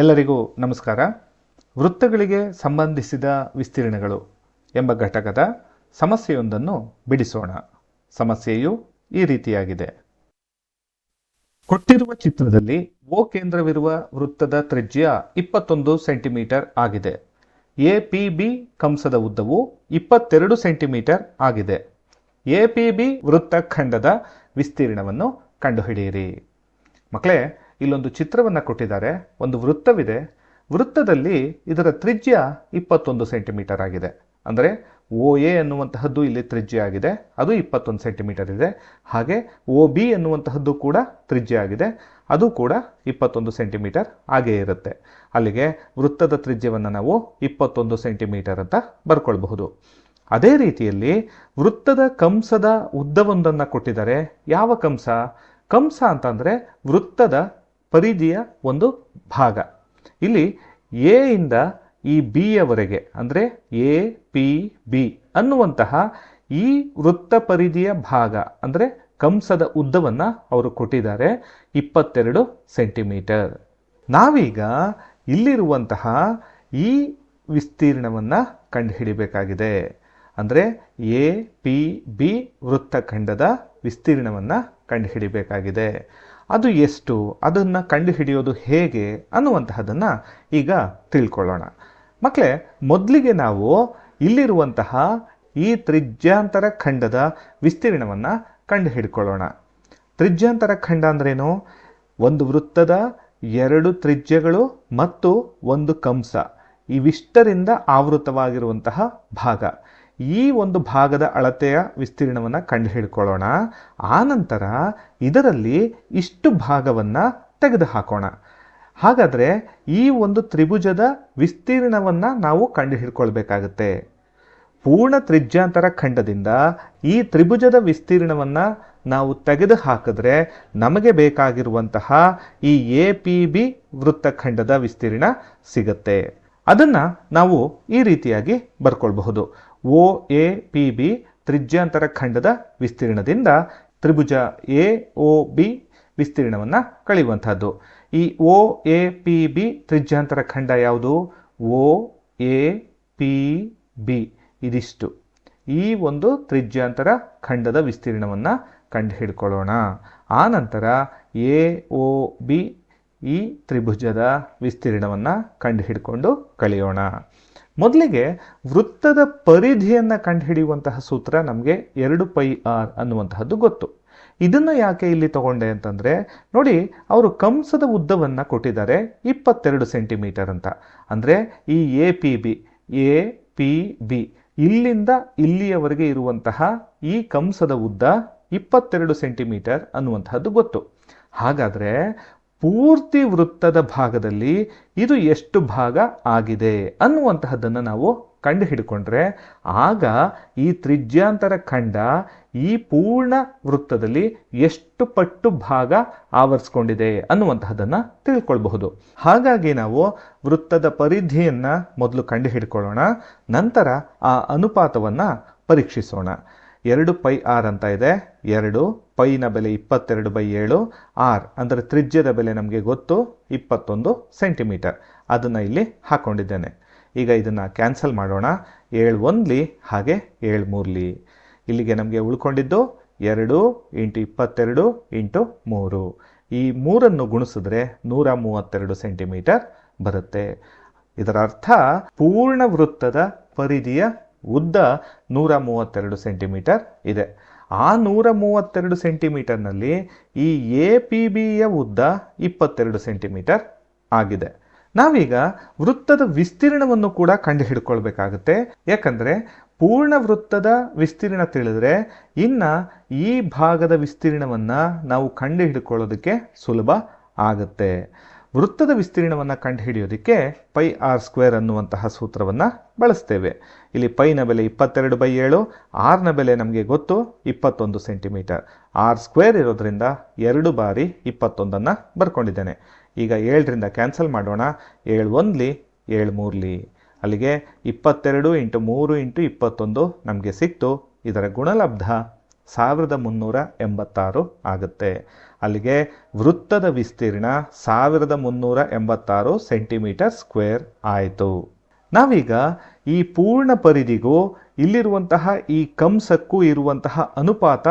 ಎಲ್ಲರಿಗೂ ನಮಸ್ಕಾರ. ವೃತ್ತಗಳಿಗೆ ಸಂಬಂಧಿಸಿದ ವಿಸ್ತೀರ್ಣಗಳು ಎಂಬ ಘಟಕದ ಸಮಸ್ಯೆಯೊಂದನ್ನು ಬಿಡಿಸೋಣ. ಸಮಸ್ಯೆಯು ಈ ರೀತಿಯಾಗಿದೆ. ಕೊಟ್ಟಿರುವ ಚಿತ್ರದಲ್ಲಿ ಓ ಕೇಂದ್ರವಿರುವ ವೃತ್ತದ ತ್ರಿಜ್ಯ ಇಪ್ಪತ್ತೊಂದು ಸೆಂಟಿಮೀಟರ್ ಆಗಿದೆ. ಎ ಕಂಸದ ಉದ್ದವು ಇಪ್ಪತ್ತೆರಡು ಸೆಂಟಿಮೀಟರ್ ಆಗಿದೆ. ಎ ಪಿ ಬಿ ವೃತ್ತಖಂಡದ ವಿಸ್ತೀರ್ಣವನ್ನು ಕಂಡುಹಿಡಿಯಿರಿ. ಮಕ್ಕಳೇ ಇಲ್ಲೊಂದು ಚಿತ್ರವನ್ನು ಕೊಟ್ಟಿದ್ದಾರೆ. ಒಂದು ವೃತ್ತವಿದೆ. ವೃತ್ತದಲ್ಲಿ ಇದರ ತ್ರಿಜ್ಯ ಇಪ್ಪತ್ತೊಂದು ಸೆಂಟಿಮೀಟರ್ ಆಗಿದೆ. ಅಂದರೆ ಓ ಎ ಎನ್ನುವಂತಹದ್ದು ಇಲ್ಲಿ ತ್ರಿಜ್ಯ ಆಗಿದೆ. ಅದು ಇಪ್ಪತ್ತೊಂದು ಸೆಂಟಿಮೀಟರ್ ಇದೆ. ಹಾಗೆ ಓ ಬಿ ಎನ್ನುವಂತಹದ್ದು ಕೂಡ ತ್ರಿಜ್ಯ ಆಗಿದೆ. ಅದು ಕೂಡ ಇಪ್ಪತ್ತೊಂದು ಸೆಂಟಿಮೀಟರ್ ಹಾಗೇ ಇರುತ್ತೆ. ಅಲ್ಲಿಗೆ ವೃತ್ತದ ತ್ರಿಜ್ಯವನ್ನು ನಾವು ಇಪ್ಪತ್ತೊಂದು ಸೆಂಟಿಮೀಟರ್ ಅಂತ ಬರ್ಕೊಳ್ಬಹುದು. ಅದೇ ರೀತಿಯಲ್ಲಿ ವೃತ್ತದ ಕಂಸದ ಉದ್ದವೊಂದನ್ನು ಕೊಟ್ಟಿದ್ದಾರೆ. ಯಾವ ಕಂಸ? ಕಂಸ ಅಂತಂದರೆ ವೃತ್ತದ ಪರಿಧಿಯ ಒಂದು ಭಾಗ. ಇಲ್ಲಿ ಎ ಇಂದ ಈ ಬಿ ಯವರೆಗೆ, ಅಂದರೆ ಎ, ಪಿ, ಬಿ ಅನ್ನುವಂತಹ ಈ ವೃತ್ತ ಪರಿಧಿಯ ಭಾಗ, ಅಂದರೆ ಕಂಸದ ಉದ್ದವನ್ನು ಅವರು ಕೊಟ್ಟಿದ್ದಾರೆ, ಇಪ್ಪತ್ತೆರಡು ಸೆಂಟಿಮೀಟರ್. ನಾವೀಗ ಇಲ್ಲಿರುವಂತಹ ಈ ವಿಸ್ತೀರ್ಣವನ್ನು ಕಂಡುಹಿಡಿಬೇಕಾಗಿದೆ ಅಂದರೆ ಎ, ಪಿ, ಬಿ ವೃತ್ತಖಂಡದ ವಿಸ್ತೀರ್ಣವನ್ನು ಕಂಡುಹಿಡಿಬೇಕಾಗಿದೆ ಅದು ಎಷ್ಟು, ಅದನ್ನು ಕಂಡುಹಿಡಿಯೋದು ಹೇಗೆ ಅನ್ನುವಂತಹದನ್ನು ಈಗ ತಿಳ್ಕೊಳ್ಳೋಣ. ಮಕ್ಕಳೇ ಮೊದಲಿಗೆ ನಾವು ಇಲ್ಲಿರುವಂತಹ ಈ ತ್ರಿಜ್ಯಾಂತರ ಖಂಡದ ವಿಸ್ತೀರ್ಣವನ್ನು ಕಂಡುಹಿಡ್ಕೊಳ್ಳೋಣ. ತ್ರಿಜ್ಯಾಂತರ ಖಂಡ ಅಂದ್ರೇನು? ಒಂದು ವೃತ್ತದ ಎರಡು ತ್ರಿಜ್ಯಗಳು ಮತ್ತು ಒಂದು ಕಂಸ. ಇವಿಷ್ಟರಿಂದ ಆವೃತವಾಗಿರುವಂತಹ ಭಾಗ. ಈ ಒಂದು ಭಾಗದ ಅಳತೆಯ ವಿಸ್ತೀರ್ಣವನ್ನು ಕಂಡುಹಿಡ್ಕೊಳ್ಳೋಣ. ಆನಂತರ ಇದರಲ್ಲಿ ಇಷ್ಟು ಭಾಗವನ್ನು ತೆಗೆದುಹಾಕೋಣ. ಹಾಗಾದರೆ ಈ ಒಂದು ತ್ರಿಭುಜದ ವಿಸ್ತೀರ್ಣವನ್ನು ನಾವು ಕಂಡುಹಿಡ್ಕೊಳ್ಬೇಕಾಗತ್ತೆ. ಪೂರ್ಣ ತ್ರಿಜ್ಯಾಂತರ ಖಂಡದಿಂದ ಈ ತ್ರಿಭುಜದ ವಿಸ್ತೀರ್ಣವನ್ನು ನಾವು ತೆಗೆದು ಹಾಕಿದ್ರೆ ನಮಗೆ ಬೇಕಾಗಿರುವಂತಹ ಈ ಎ ಪಿ ಬಿ ವೃತ್ತಖಂಡದ ವಿಸ್ತೀರ್ಣ ಸಿಗುತ್ತೆ. ಅದನ್ನು ನಾವು ಈ ರೀತಿಯಾಗಿ ಬರ್ಕೊಳ್ಬಹುದು. ಓ ಎ ಪಿ ಬಿ ತ್ರಿಜ್ಯಾಂತರ ಖಂಡದ ವಿಸ್ತೀರ್ಣದಿಂದ ತ್ರಿಭುಜ ಎ ಒ ಬಿ ವಿಸ್ತೀರ್ಣವನ್ನು ಕಳೆಯುವಂಥದ್ದು. ಈ ಓ ಎ ಪಿ ಬಿ ತ್ರಿಜ್ಯಾಂತರ ಖಂಡ ಯಾವುದು? O A P B. ಇದಿಷ್ಟು. ಈ ಒಂದು ತ್ರಿಜ್ಯಾಂತರ ಖಂಡದ ವಿಸ್ತೀರ್ಣವನ್ನು ಕಂಡುಹಿಡ್ಕೊಳ್ಳೋಣ. ನಂತರ ಎ ಒ ಬಿ ಈ ತ್ರಿಭುಜದ ವಿಸ್ತೀರ್ಣವನ್ನು ಕಂಡುಹಿಡ್ಕೊಂಡು ಕಳೆಯೋಣ. ಮೊದಲಿಗೆ ವೃತ್ತದ ಪರಿಧಿಯನ್ನು ಕಂಡುಹಿಡಿಯುವಂತಹ ಸೂತ್ರ ನಮಗೆ ಎರಡು ಪೈ ಆರ್ ಅನ್ನುವಂತಹದ್ದು ಗೊತ್ತು. ಇದನ್ನು ಯಾಕೆ ಇಲ್ಲಿ ತಗೊಂಡೆ ಅಂತಂದರೆ, ನೋಡಿ, ಅವರು ಕಂಸದ ಉದ್ದವನ್ನು ಕೊಟ್ಟಿದ್ದಾರೆ ಇಪ್ಪತ್ತೆರಡು ಸೆಂಟಿಮೀಟರ್ ಅಂತ. ಅಂದರೆ ಈ A P B, A P B, ಇಲ್ಲಿಂದ ಇಲ್ಲಿಯವರೆಗೆ ಇರುವಂತಹ ಈ ಕಂಸದ ಉದ್ದ ಇಪ್ಪತ್ತೆರಡು ಸೆಂಟಿಮೀಟರ್ ಅನ್ನುವಂತಹದ್ದು ಗೊತ್ತು. ಹಾಗಾದರೆ ಪೂರ್ತಿ ವೃತ್ತದ ಭಾಗದಲ್ಲಿ ಇದು ಎಷ್ಟು ಭಾಗ ಆಗಿದೆ ಅನ್ನುವಂತಹದ್ದನ್ನು ನಾವು ಕಂಡು ಹಿಡ್ಕೊಂಡ್ರೆ ಆಗ ಈ ತ್ರಿಜ್ಯಾಂತರ ಖಂಡ ಈ ಪೂರ್ಣ ವೃತ್ತದಲ್ಲಿ ಎಷ್ಟು ಪಟ್ಟು ಭಾಗ ಆವರಿಸ್ಕೊಂಡಿದೆ ಅನ್ನುವಂತಹದ್ದನ್ನು ತಿಳ್ಕೊಳ್ಬಹುದು. ಹಾಗಾಗಿ ನಾವು ವೃತ್ತದ ಪರಿಧಿಯನ್ನು ಮೊದಲು ಕಂಡು ಹಿಡ್ಕೊಳ್ಳೋಣ ನಂತರ ಆ ಅನುಪಾತವನ್ನು ಪರೀಕ್ಷಿಸೋಣ. ಎರಡು ಪೈ ಆರ್ ಅಂತ ಇದೆ. ಎರಡು, ಪೈನ ಬೆಲೆ ಇಪ್ಪತ್ತೆರಡು ಬೈ ಏಳು. ಆರ್ ಅಂದರೆ ತ್ರಿಜ್ಯದ ಬೆಲೆ ನಮಗೆ ಗೊತ್ತು, ಇಪ್ಪತ್ತೊಂದು ಸೆಂಟಿಮೀಟರ್. ಅದನ್ನು ಇಲ್ಲಿ ಹಾಕ್ಕೊಂಡಿದ್ದೇನೆ ಈಗ ಇದನ್ನು ಕ್ಯಾನ್ಸಲ್ ಮಾಡೋಣ. ಏಳು ಒಂದ್ಲಿ ಹಾಗೆ ಏಳು ಮೂರ್ಲಿ. ಇಲ್ಲಿಗೆ ನಮಗೆ ಉಳ್ಕೊಂಡಿದ್ದು ಎರಡು ಇಂಟು ಇಪ್ಪತ್ತೆರಡು ಇಂಟು ಮೂರು. ಈ ಮೂರನ್ನು ಗುಣಿಸಿದ್ರೆ ನೂರ ಮೂವತ್ತೆರಡು ಸೆಂಟಿಮೀಟರ್ ಬರುತ್ತೆ. ಇದರ ಅರ್ಥ ಪೂರ್ಣ ವೃತ್ತದ ಪರಿಧಿಯ ಉದ್ದ ನೂರ ಮೂವತ್ತೆರಡು ಸೆಂಟಿಮೀಟರ್ ಇದೆ. ಆ ನೂರ ಮೂವತ್ತೆರಡು ಸೆಂಟಿಮೀಟರ್ನಲ್ಲಿ ಈ ಎ ಪಿ ಬಿಯ ಉದ್ದ ಇಪ್ಪತ್ತೆರಡು ಸೆಂಟಿಮೀಟರ್ ಆಗಿದೆ. ನಾವೀಗ ವೃತ್ತದ ವಿಸ್ತೀರ್ಣವನ್ನು ಕೂಡ ಕಂಡು ಹಿಡ್ಕೊಳ್ಬೇಕಾಗುತ್ತೆ ಯಾಕಂದ್ರೆ ಪೂರ್ಣ ವೃತ್ತದ ವಿಸ್ತೀರ್ಣ ತಿಳಿದ್ರೆ ಇನ್ನು ಈ ಭಾಗದ ವಿಸ್ತೀರ್ಣವನ್ನು ನಾವು ಕಂಡು ಹಿಡ್ಕೊಳ್ಳೋದಕ್ಕೆ ಸುಲಭ ಆಗುತ್ತೆ. ವೃತ್ತದ ವಿಸ್ತೀರ್ಣವನ್ನು ಕಂಡುಹಿಡಿಯೋದಕ್ಕೆ ಪೈ ಆರ್ ಸ್ಕ್ವೇರ್ ಅನ್ನುವಂತಹ ಸೂತ್ರವನ್ನು ಬಳಸ್ತೇವೆ. ಇಲ್ಲಿ ಪೈನ ಬೆಲೆ ಇಪ್ಪತ್ತೆರಡು ಬೈ ಏಳು ಆರ್ನ ಬೆಲೆ ನಮಗೆ ಗೊತ್ತು ಇಪ್ಪತ್ತೊಂದು ಸೆಂಟಿಮೀಟರ್. ಆರ್ ಸ್ಕ್ವೇರ್ ಇರೋದ್ರಿಂದ ಎರಡು ಬಾರಿ ಇಪ್ಪತ್ತೊಂದನ್ನು ಬರ್ಕೊಂಡಿದ್ದೇನೆ. ಈಗ ಏಳರಿಂದ ಕ್ಯಾನ್ಸಲ್ ಮಾಡೋಣ. ಏಳು ಒಂದ್ಲಿ, ಏಳು ಮೂರ್ಲಿ. ಅಲ್ಲಿಗೆ ಇಪ್ಪತ್ತೆರಡು ಇಂಟು ಮೂರು ಇಂಟು ಇಪ್ಪತ್ತೊಂದು ನಮಗೆ ಸಿಕ್ತು. ಇದರ ಗುಣಲಬ್ಧ ಸಾವಿರದ ಮುನ್ನೂರ ಎಂಬತ್ತಾರು ಆಗುತ್ತೆ. ಅಲ್ಲಿಗೆ ವೃತ್ತದ ವಿಸ್ತೀರ್ಣ ಸಾವಿರದ ಮುನ್ನೂರ ಎಂಬತ್ತಾರು ಸೆಂಟಿಮೀಟರ್ ಸ್ಕ್ವೇರ್ ಆಯಿತು. ನಾವೀಗ ಈ ಪೂರ್ಣ ಪರಿಧಿಗೂ ಇಲ್ಲಿರುವಂತಹ ಈ ಕಂಸಕ್ಕೂ ಇರುವಂತಹ ಅನುಪಾತ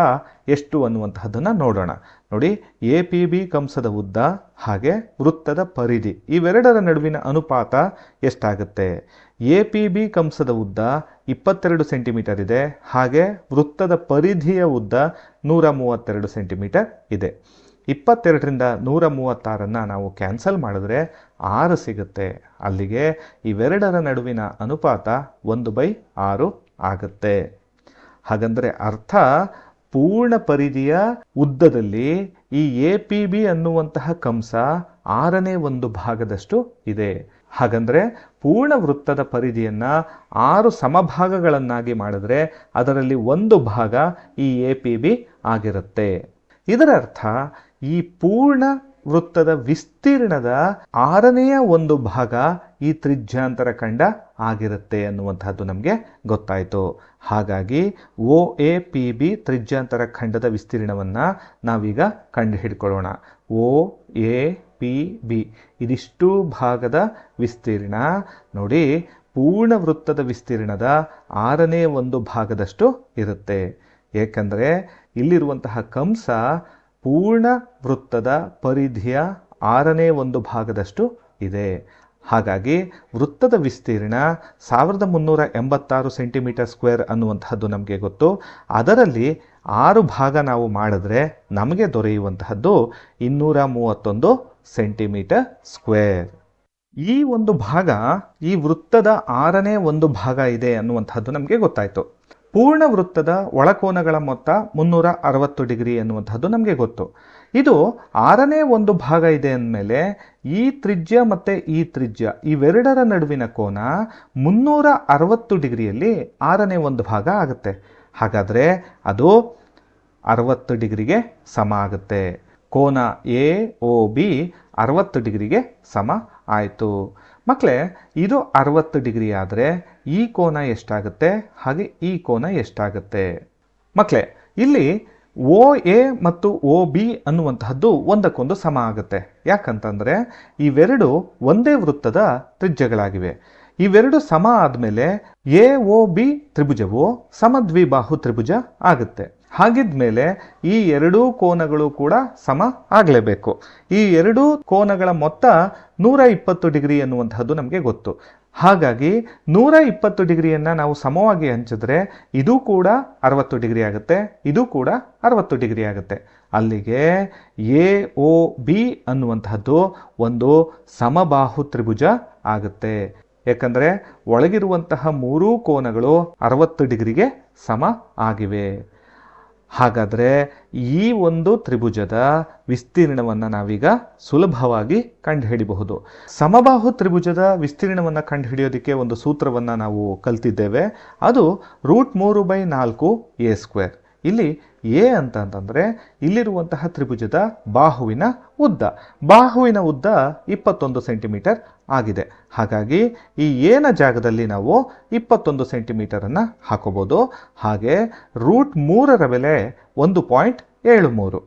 ಎಷ್ಟು ಅನ್ನುವಂತಹದ್ದನ್ನು ನೋಡೋಣ. ನೋಡಿ, ಎ ಪಿ ಬಿ ಕಂಸದ ಉದ್ದ ಹಾಗೆ ವೃತ್ತದ ಪರಿಧಿ, ಇವೆರಡರ ನಡುವಿನ ಅನುಪಾತ ಎಷ್ಟಾಗುತ್ತೆ? ಎ ಪಿ ಬಿ ಕಂಸದ ಉದ್ದ ಇಪ್ಪತ್ತೆರಡು ಸೆಂಟಿಮೀಟರ್ ಇದೆ, ಹಾಗೆ ವೃತ್ತದ ಪರಿಧಿಯ ಉದ್ದ ನೂರ ಮೂವತ್ತೆರಡು ಸೆಂಟಿಮೀಟರ್ ಇದೆ. ಇಪ್ಪತ್ತೆರಡರಿಂದ ನೂರ ಮೂವತ್ತಾರನ್ನು ನಾವು ಕ್ಯಾನ್ಸಲ್ ಮಾಡಿದ್ರೆ ಆರು ಸಿಗುತ್ತೆ. ಅಲ್ಲಿಗೆ ಇವೆರಡರ ನಡುವಿನ ಅನುಪಾತ ಒಂದು ಬೈ ಆರು ಆಗುತ್ತೆ. ಹಾಗಂದರೆ ಅರ್ಥ, ಪೂರ್ಣ ಪರಿಧಿಯ ಉದ್ದದಲ್ಲಿ ಈ ಎ ಪಿ ಬಿ ಅನ್ನುವಂತಹ ಕಂಸ ಆರನೇ ಒಂದು ಭಾಗದಷ್ಟು ಇದೆ. ಹಾಗಂದರೆ ಪೂರ್ಣ ವೃತ್ತದ ಪರಿಧಿಯನ್ನು ಆರು ಸಮಭಾಗಗಳನ್ನಾಗಿ ಮಾಡಿದ್ರೆ ಅದರಲ್ಲಿ ಒಂದು ಭಾಗ ಈ ಎ ಪಿ ಬಿ ಆಗಿರುತ್ತೆ. ಇದರ ಅರ್ಥ ಈ ಪೂರ್ಣ ವೃತ್ತದ ವಿಸ್ತೀರ್ಣದ ಆರನೆಯ ಒಂದು ಭಾಗ ಈ ತ್ರಿಜ್ಯಾಂತರ ಖಂಡ ಆಗಿರುತ್ತೆ ಅನ್ನುವಂಥದ್ದು ನಮಗೆ ಗೊತ್ತಾಯಿತು. ಹಾಗಾಗಿ ಒ ಎ ಪಿ ಬಿ ತ್ರಿಜ್ಯಾಂತರ ಖಂಡದ ವಿಸ್ತೀರ್ಣವನ್ನು ನಾವೀಗ ಕಂಡು ಹಿಡ್ಕೊಳ್ಳೋಣ ಒ ಎ ಪಿ ಬಿ ಇದಿಷ್ಟು ಭಾಗದ ವಿಸ್ತೀರ್ಣ. ನೋಡಿ, ಪೂರ್ಣ ವೃತ್ತದ ವಿಸ್ತೀರ್ಣದ ಆರನೇ ಒಂದು ಭಾಗದಷ್ಟು ಇರುತ್ತೆ. ಏಕೆಂದರೆ ಇಲ್ಲಿರುವಂತಹ ಕಂಸ ಪೂರ್ಣ ವೃತ್ತದ ಪರಿಧಿಯ ಆರನೇ ಒಂದು ಭಾಗದಷ್ಟು ಇದೆ. ಹಾಗಾಗಿ ವೃತ್ತದ ವಿಸ್ತೀರ್ಣ ಸಾವಿರದ ಮುನ್ನೂರ ಎಂಬತ್ತಾರು ಸೆಂಟಿಮೀಟರ್ ಸ್ಕ್ವೇರ್ ಅನ್ನುವಂತಹದ್ದು ನಮಗೆ ಗೊತ್ತು. ಅದರಲ್ಲಿ ಆರು ಭಾಗ ನಾವು ಮಾಡಿದ್ರೆ ನಮಗೆ ದೊರೆಯುವಂತಹದ್ದು ಇನ್ನೂರ ಮೂವತ್ತೊಂದು ಸೆಂಟಿಮೀಟರ್ ಸ್ಕ್ವೇರ್. ಈ ಒಂದು ಭಾಗ ಈ ವೃತ್ತದ ಆರನೇ ಒಂದು ಭಾಗ ಇದೆ ಅನ್ನುವಂತಹದ್ದು ನಮಗೆ ಗೊತ್ತಾಯಿತು. ಪೂರ್ಣ ವೃತ್ತದ ಒಳಕೋನಗಳ ಮೊತ್ತ ಮುನ್ನೂರ ಅರವತ್ತು ಡಿಗ್ರಿ ಎನ್ನುವಂಥದ್ದು ನಮಗೆ ಗೊತ್ತು. ಇದು ಆರನೇ ಒಂದು ಭಾಗ ಇದೆ ಅಂದಮೇಲೆ ಈ ತ್ರಿಜ್ಯ ಮತ್ತು ಈ ತ್ರಿಜ್ಯ ಇವೆರಡರ ನಡುವಿನ ಕೋನ ಮುನ್ನೂರ ಅರವತ್ತು ಡಿಗ್ರಿಯಲ್ಲಿ ಆರನೇ ಒಂದು ಭಾಗ ಆಗುತ್ತೆ. ಹಾಗಾದರೆ ಅದು ಅರವತ್ತು ಡಿಗ್ರಿಗೆ ಸಮ ಆಗುತ್ತೆ. ಕೋನ ಎ ಒ ಬಿ ಅರವತ್ತು ಡಿಗ್ರಿಗೆ ಸಮ ಆಯಿತು. ಮಕ್ಕಳೇ ಇದು ಅರವತ್ತು ಡಿಗ್ರಿ ಆದರೆ ಈ ಕೋನ ಎಷ್ಟಾಗುತ್ತೆ? ಹಾಗೆ ಈ ಕೋನ ಎಷ್ಟಾಗುತ್ತೆ? ಮಕ್ಕಳೇ ಇಲ್ಲಿ ಓ ಎ ಮತ್ತು ಒ, ಬಿ ಅನ್ನುವಂತಹದ್ದು ಒಂದಕ್ಕೊಂದು ಸಮ ಆಗುತ್ತೆ. ಯಾಕಂತಂದರೆ ಇವೆರಡು ಒಂದೇ ವೃತ್ತದ ತ್ರಿಜ್ಯಗಳಾಗಿವೆ. ಇವೆರಡು ಸಮ ಆದಮೇಲೆ ಎ, ಒ, ಬಿ ತ್ರಿಭುಜವು ಸಮದ್ವಿಬಾಹು ತ್ರಿಭುಜ ಆಗುತ್ತೆ. ಹಾಗಿದ್ಮೇಲೆ ಈ ಎರಡೂ ಕೋನಗಳು ಕೂಡ ಸಮ ಆಗಲೇಬೇಕು. ಈ ಎರಡೂ ಕೋನಗಳ ಮೊತ್ತ ನೂರ ಇಪ್ಪತ್ತು ಡಿಗ್ರಿ ಅನ್ನುವಂಥದ್ದು ನಮಗೆ ಗೊತ್ತು. ಹಾಗಾಗಿ ನೂರ ಇಪ್ಪತ್ತು ಡಿಗ್ರಿಯನ್ನು ನಾವು ಸಮವಾಗಿ ಹಂಚಿದ್ರೆ ಇದು ಕೂಡ ಅರವತ್ತು ಡಿಗ್ರಿ ಆಗುತ್ತೆ, ಇದು ಕೂಡ ಅರವತ್ತು ಡಿಗ್ರಿ ಆಗುತ್ತೆ. ಅಲ್ಲಿಗೆ ಎ ಒ ಬಿ ಅನ್ನುವಂತಹದ್ದು ಒಂದು ಸಮಬಾಹು ತ್ರಿಭುಜ ಆಗುತ್ತೆ. ಯಾಕಂದರೆ ಒಳಗಿರುವಂತಹ ಮೂರೂ ಕೋನಗಳು ಅರವತ್ತು ಡಿಗ್ರಿಗೆ ಸಮ ಆಗಿವೆ. ಹಾಗಾದರೆ ಈ ಒಂದು ತ್ರಿಭುಜದ ವಿಸ್ತೀರ್ಣವನ್ನು ನಾವೀಗ ಸುಲಭವಾಗಿ ಕಂಡುಹಿಡಿಬಹುದು. ಸಮಬಾಹು ತ್ರಿಭುಜದ ವಿಸ್ತೀರ್ಣವನ್ನು ಕಂಡುಹಿಡಿಯೋದಕ್ಕೆ ಒಂದು ಸೂತ್ರವನ್ನು ನಾವು ಕಲ್ತಿದ್ದೇವೆ. ಅದು ರೂಟ್ ಮೂರು ಬೈ ನಾಲ್ಕು ಎ ಸ್ಕ್ವೇರ್. ಇಲ್ಲಿ ಎ ಅಂತಂತಂದರೆ ಇಲ್ಲಿರುವಂತಹ ತ್ರಿಭುಜದ ಬಾಹುವಿನ ಉದ್ದ. ಬಾಹುವಿನ ಉದ್ದ ಇಪ್ಪತ್ತೊಂದು ಸೆಂಟಿಮೀಟರ್ ಆಗಿದೆ. ಹಾಗಾಗಿ ಈ ಏನ ಜಾಗದಲ್ಲಿ ನಾವು ಇಪ್ಪತ್ತೊಂದು ಸೆಂಟಿಮೀಟರನ್ನು ಹಾಕೋಬೋದು. ಹಾಗೆ ರೂಟ್ ಮೂರರ ಬೆಲೆ ಒಂದು ಪಾಯಿಂಟ್ ಏಳು ಮೂರು.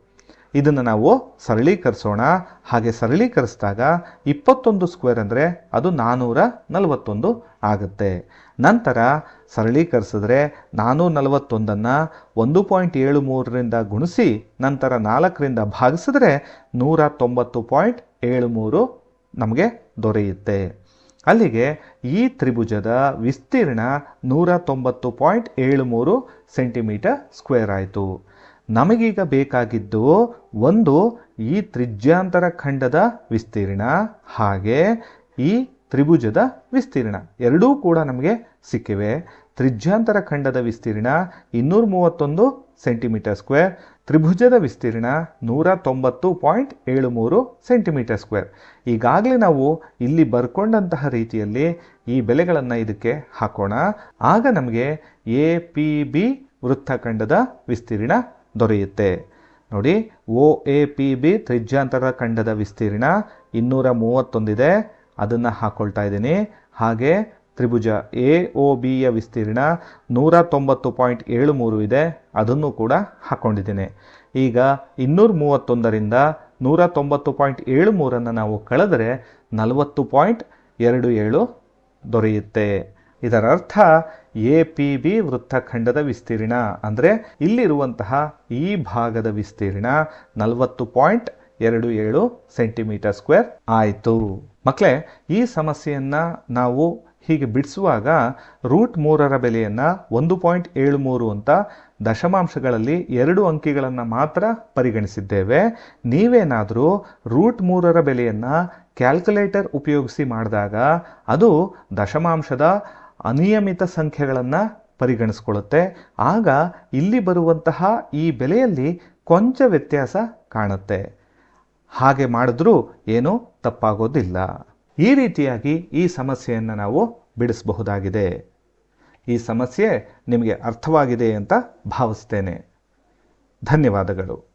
ಇದನ್ನು ನಾವು ಸರಳೀಕರಿಸೋಣ. ಹಾಗೆ ಸರಳೀಕರಿಸಿದಾಗ ಇಪ್ಪತ್ತೊಂದು ಸ್ಕ್ವೇರ್ ಅಂದರೆ ಅದು ನಾನ್ನೂರ ನಲವತ್ತೊಂದು ಆಗುತ್ತೆ. ನಂತರ ಸರಳೀಕರಿಸಿದ್ರೆ ನಾನು ನಲವತ್ತೊಂದನ್ನು ಒಂದು ಪಾಯಿಂಟ್ ಏಳು ಮೂರರಿಂದ ಗುಣಿಸಿ ನಂತರ ನಾಲ್ಕರಿಂದ ಭಾಗಿಸಿದ್ರೆ ನೂರ ತೊಂಬತ್ತು ಪಾಯಿಂಟ್ ಏಳು ಮೂರು ನಮಗೆ ದೊರೆಯುತ್ತೆ. ಅಲ್ಲಿಗೆ ಈ ತ್ರಿಭುಜದ ವಿಸ್ತೀರ್ಣ ನೂರ ತೊಂಬತ್ತು ಪಾಯಿಂಟ್ ಏಳು ಮೂರು ಸೆಂಟಿಮೀಟರ್ ಸ್ಕ್ವೇರ್ ಆಯಿತು. ನಮಗೀಗ ಬೇಕಾಗಿದ್ದು ಒಂದು ಈ ತ್ರಿಜ್ಯಾಂತರ ಖಂಡದ ವಿಸ್ತೀರ್ಣ ಹಾಗೆ ಈ ತ್ರಿಭುಜದ ವಿಸ್ತೀರ್ಣ. ಎರಡೂ ಕೂಡ ನಮಗೆ ಸಿಕ್ಕಿವೆ. ತ್ರಿಜ್ಯಾಂತರ ಖಂಡದ ವಿಸ್ತೀರ್ಣ ಇನ್ನೂರ ಮೂವತ್ತೊಂದು ಸೆಂಟಿಮೀಟರ್ ಸ್ಕ್ವೇರ್. ತ್ರಿಭುಜದ ವಿಸ್ತೀರ್ಣ ನೂರ ತೊಂಬತ್ತು ಪಾಯಿಂಟ್ ಏಳು ಮೂರು ಸೆಂಟಿಮೀಟರ್ ಸ್ಕ್ವೇರ್. ಈಗಾಗಲೇ ನಾವು ಇಲ್ಲಿ ಬರ್ಕೊಂಡಂತಹ ರೀತಿಯಲ್ಲಿ ಈ ಬೆಲೆಗಳನ್ನು ಇದಕ್ಕೆ ಹಾಕೋಣ. ಆಗ ನಮಗೆ ಎ ಪಿ ಬಿ ವೃತ್ತಖಂಡದ ವಿಸ್ತೀರ್ಣ ದೊರೆಯುತ್ತೆ. ನೋಡಿ, ಓ ಎ ಪಿ ಬಿ ತ್ರಿಜ್ಯಾಂತರ ಖಂಡದ ವಿಸ್ತೀರ್ಣ ಇನ್ನೂರ ಮೂವತ್ತೊಂದಿದೆ ಅದನ್ನು ಹಾಕ್ಕೊಳ್ತಾ ಇದ್ದೀನಿ. ಹಾಗೆ ತ್ರಿಭುಜ ಎ ಒ ಬಿಯ ವಿಸ್ತೀರ್ಣ ನೂರ ತೊಂಬತ್ತು ಪಾಯಿಂಟ್ ಏಳು ಮೂರು ಇದೆ. ಅದನ್ನು ಕೂಡ ಹಾಕ್ಕೊಂಡಿದ್ದೀನಿ ಈಗ ಇನ್ನೂರ ಮೂವತ್ತೊಂದರಿಂದ ನೂರ ತೊಂಬತ್ತು ಪಾಯಿಂಟ್ ಏಳು ಮೂರನ್ನು ನಾವು ಕಳೆದರೆ ನಲವತ್ತು ಪಾಯಿಂಟ್ ಎರಡು ಏಳು ದೊರೆಯುತ್ತೆ. ಇದರ ಅರ್ಥ ಎ ಪಿ ಬಿ ವೃತ್ತಖಂಡದ ವಿಸ್ತೀರ್ಣ. ಅಂದರೆ ಇಲ್ಲಿರುವಂತಹ ಈ ಭಾಗದ ವಿಸ್ತೀರ್ಣ ನಲವತ್ತು ಪಾಯಿಂಟ್ ಎರಡು ಏಳು ಸೆಂಟಿಮೀಟರ್ ಸ್ಕ್ವೇರ್ ಆಯಿತು. ಮಕ್ಕಳೇ ಈ ಸಮಸ್ಯೆಯನ್ನು ನಾವು ಹೀಗೆ ಬಿಡಿಸುವಾಗ ರೂಟ್ ಮೂರರ ಬೆಲೆಯನ್ನು ಒಂದು ಪಾಯಿಂಟ್ ಏಳು ಮೂರು ಅಂತ ದಶಮಾಂಶಗಳಲ್ಲಿ ಎರಡು ಅಂಕಿಗಳನ್ನು ಮಾತ್ರ ಪರಿಗಣಿಸಿದ್ದೇವೆ. ನೀವೇನಾದರೂ ರೂಟ್ ಮೂರರ ಬೆಲೆಯನ್ನು ಕ್ಯಾಲ್ಕುಲೇಟರ್ ಉಪಯೋಗಿಸಿ ಮಾಡಿದಾಗ ಅದು ದಶಮಾಂಶದ ಅನಿಯಮಿತ ಸಂಖ್ಯೆಗಳನ್ನು ಪರಿಗಣಿಸ್ಕೊಳ್ಳುತ್ತೆ. ಆಗ ಇಲ್ಲಿ ಬರುವಂತಹ ಈ ಬೆಲೆಯಲ್ಲಿ ಕೊಂಚ ವ್ಯತ್ಯಾಸ ಕಾಣುತ್ತೆ. ಹಾಗೆ ಮಾಡಿದ್ರೂ ಏನೂ ತಪ್ಪಾಗೋದಿಲ್ಲ. ಈ ರೀತಿಯಾಗಿ ಈ ಸಮಸ್ಯೆಯನ್ನು ನಾವು ಬಿಡಿಸಬಹುದಾಗಿದೆ. ಈ ಸಮಸ್ಯೆ ನಿಮಗೆ ಅರ್ಥವಾಗಿದೆ ಅಂತ ಭಾವಿಸ್ತೇನೆ. ಧನ್ಯವಾದಗಳು.